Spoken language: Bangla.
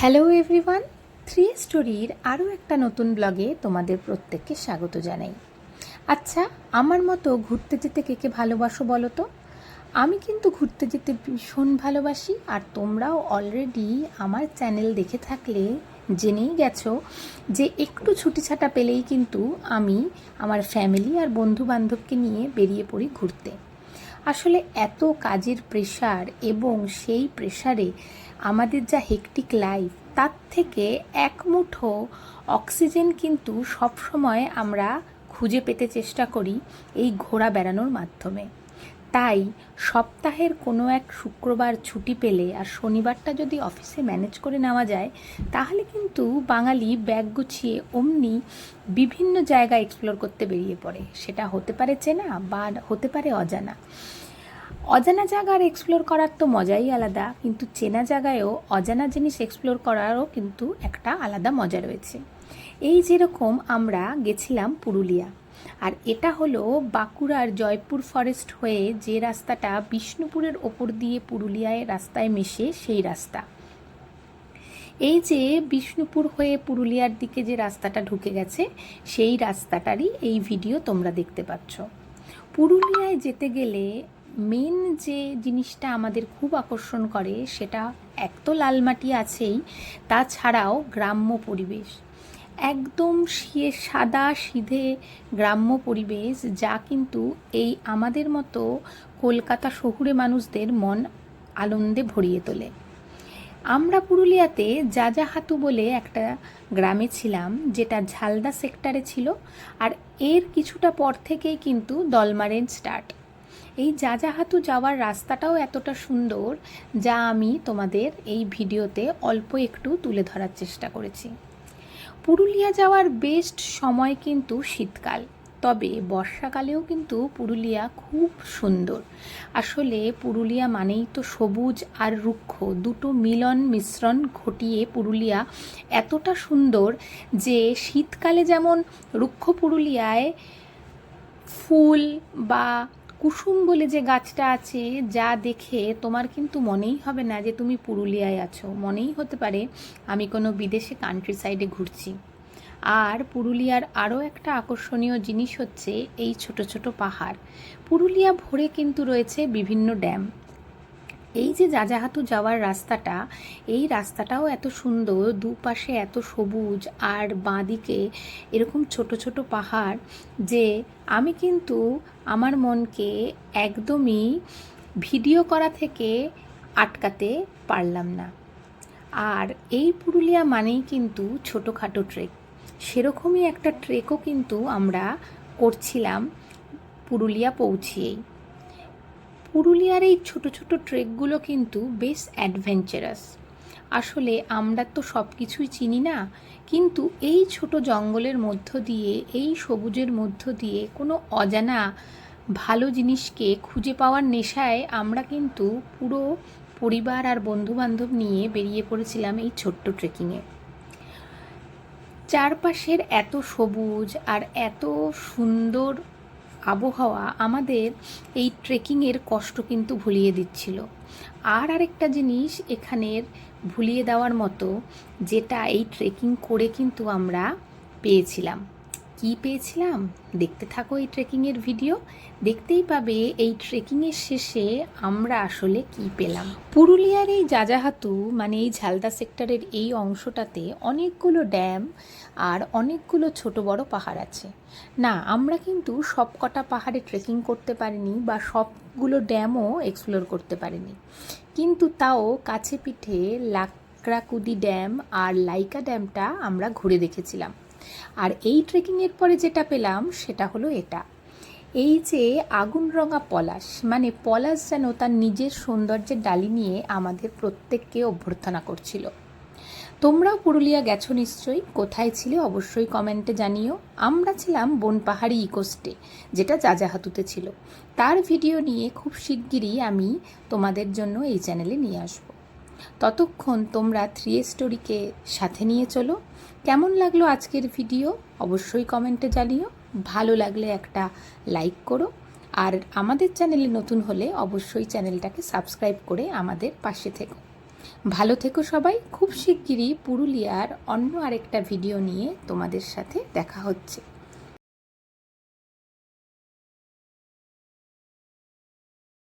হ্যালো এভরিওয়ান থ্রি স্টোরির আরও একটা নতুন ব্লগে তোমাদের প্রত্যেককে স্বাগত জানাই। আচ্ছা আমার মতো ঘুরতে যেতে কে কে ভালোবাসো বলো তো? আমি কিন্তু ঘুরতে যেতে ভীষণ ভালোবাসি আর তোমরাও অলরেডি আমার চ্যানেল দেখে থাকলে জেনেই গেছো যে একটু ছুটি ছাটা পেলেই কিন্তু আমি আমার ফ্যামিলি আর বন্ধু বান্ধবকে নিয়ে বেরিয়ে পড়ি ঘুরতে। আসলে এত কাজের প্রেশার এবং সেই প্রেশারে আমাদের যা হেকটিক লাইফ তার থেকে এক মুঠো অক্সিজেন কিন্তু সবসময় আমরা খুঁজে পেতে চেষ্টা করি এই ঘোরা বেড়ানোর মাধ্যমে। তাই সপ্তাহের কোনো এক শুক্রবার ছুটি পেলে আর শনিবারটা যদি অফিসে ম্যানেজ করে নেওয়া যায়, তাহলে কিন্তু বাঙালি ব্যাগ গুছিয়ে অমনি বিভিন্ন জায়গা এক্সপ্লোর করতে বেরিয়ে পড়ে। সেটা হতে পারে চেনা বা হতে পারে অজানা। অজানা জায়গার এক্সপ্লোর করার তো মজাই আলাদা, কিন্তু চেনা জায়গায়ও অজানা জিনিস এক্সপ্লোর করারও কিন্তু একটা আলাদা মজা রয়েছে। এই যেরকম আমরা গেছিলাম পুরুলিয়া, আর এটা হলো বাঁকুড়ার জয়পুর ফরেস্ট হয়ে যে রাস্তাটা বিষ্ণুপুরের ওপর দিয়ে পুরুলিয়ায় রাস্তায় মেশে সেই রাস্তা। এই যে বিষ্ণুপুর হয়ে পুরুলিয়ার দিকে যে রাস্তাটা ঢুকে গেছে, সেই রাস্তাটারই এই ভিডিও তোমরা দেখতে পাচ্ছ। পুরুলিয়ায় যেতে গেলে মেন যে জিনিসটা আমাদের খুব আকর্ষণ করে, সেটা এক তো লাল মাটি আছেই, তাছাড়াও গ্রাম্য পরিবেশ। একদম সাদা সিধে গ্রাম্য পরিবেশ, যা কিন্তু এই আমাদের মতো কলকাতা শহুরে মানুষদের মন আনন্দে ভরিয়ে তোলে। আমরা পুরুলিয়াতে যাজাহাতু বলে একটা গ্রামে ছিলাম, যেটা ঝালদা সেক্টরে ছিল, আর এর কিছুটা পর থেকেই কিন্তু দলমারেন স্টার্ট এই যাজাহাতু যাওয়ার রাস্তাটাও এতটা সুন্দর যা আমি তোমাদের এই ভিডিওতে অল্প একটু তুলে ধরার চেষ্টা করেছি। পুরুলিয়া যাওয়ার বেস্ট সময় কিন্তু শীতকাল, তবে বর্ষাকালেও কিন্তু পুরুলিয়া খুব সুন্দর। আসলে পুরুলিয়া মানেই তো সবুজ আর রুক্ষ, দুটো মিলন মিশ্রণ ঘটিয়ে পুরুলিয়া এতটা সুন্দর যে শীতকালে যেমন রুক্ষ পুরুলিয়ায় ফুল বা কুসুম বলে যে গাছটা আছে, যা দেখে তোমার কিন্তু মনেই হবে না যে তুমি পুরুলিয়ায় আছো। মনেই হতে পারে আমি কোনো বিদেশে কান্ট্রি সাইডে ঘুরছি। আর পুরুলিয়ার আরও একটা আকর্ষণীয় জিনিস হচ্ছে এই ছোট ছোট পাহাড়। পুরুলিয়া ভরে কিন্তু রয়েছে বিভিন্ন ড্যাম। এই যে যাজাহাতু যাওয়ার রাস্তাটা, এই রাস্তাটাও এত সুন্দর, দুপাশে এত সবুজ আর বাঁদিকে এরকম ছোট ছোট পাহাড় যে আমি কিন্তু আমার মনকে একদমই ভিডিও করা থেকে আটকাতে পারলাম না। আর এই পুরুলিয়া মানেই কিন্তু ছোটোখাটো ট্রেক সেরকমই একটা ট্রেকও কিন্তু আমরা করছিলাম পুরুলিয়া পৌঁছিয়েই। পুরুলিয়ার এই ছোট ছোট ট্রেকগুলো কিন্তু বেশ অ্যাডভেঞ্চারাস আসলে আমরা তো সব কিছুই চিনি না, কিন্তু এই ছোট জঙ্গলের মধ্য দিয়ে, এই সবুজের মধ্য দিয়ে কোনো অজানা ভালো জিনিসকে খুঁজে পাওয়ার নেশায় আমরা কিন্তু পুরো পরিবার আর বন্ধুবান্ধব নিয়ে বেরিয়ে পড়েছিলাম এই ছোট্ট ট্রেকিংয়ে চারপাশের এত সবুজ আর এত সুন্দর আবহাওয়া আমাদের এই ট্রেকিংয়ের কষ্ট কিন্তু ভুলিয়ে দিচ্ছিল। আর আরেকটা জিনিস এখানের ভুলিয়ে দেওয়ার মতো, যেটা এই ট্রেকিং করে কিন্তু আমরা পেয়েছিলাম। কি পেয়েছিলাম? দেখতে থাকো এই ট্রেকিংয়ের ভিডিও। দেখতেই পাবে এই ট্রেকিংয়ের শেষে আমরা আসলে কি পেলাম। পুরুলিয়ার এই যাজাহাতু মানে এই ঝালদা সেক্টরের এই অংশটাতে অনেকগুলো ড্যাম আর অনেকগুলো ছোট বড় পাহাড় আছে। না, আমরা কিন্তু সব কটা পাহাড়ে ট্রেকিং করতে পারিনি বা সবগুলো ড্যামও এক্সপ্লোর করতে পারিনি। কিন্তু তাও কাছে পিঠে লাকড়াকুদি ড্যাম আর লাইকা ড্যামটা আমরা ঘুরে দেখেছিলাম। আর এই ট্রেকিংয়ের পরে যেটা পেলাম, সেটা হলো এটা। এই যে আগুন রঙা পলাশ মানে পলাশ যেন তার নিজের সৌন্দর্যের ডালি নিয়ে আমাদের প্রত্যেককে অভ্যর্থনা করছিল। তোমরাও পুরুলিয়া গেছো নিশ্চয়ই? কোথায় ছিলে অবশ্যই কমেন্টে জানিও। আমরা ছিলাম বনপাহাড়ি ইকোস্টে, যেটা যাজাহাতুতে ছিল। তার ভিডিও নিয়ে খুব শিগগিরই আমি তোমাদের জন্য এই চ্যানেলে নিয়ে আসব। ততক্ষণ তোমরা থ্রি স্টোরিকে সাথে নিয়ে চলো। কেমন লাগল আজকের ভিডিও অবশ্যই কমেন্টে জানিও। ভালো লাগলে একটা লাইক করো। আর আমাদের চ্যানেলে নতুন হলে অবশ্যই চ্যানেলটাকে সাবস্ক্রাইব করে আমাদের পাশে থেকো। ভালো থেকো সবাই। খুব শিগগিরই পুরুলিয়ার অন্য আরেকটা ভিডিও নিয়ে তোমাদের সাথে দেখা হচ্ছে।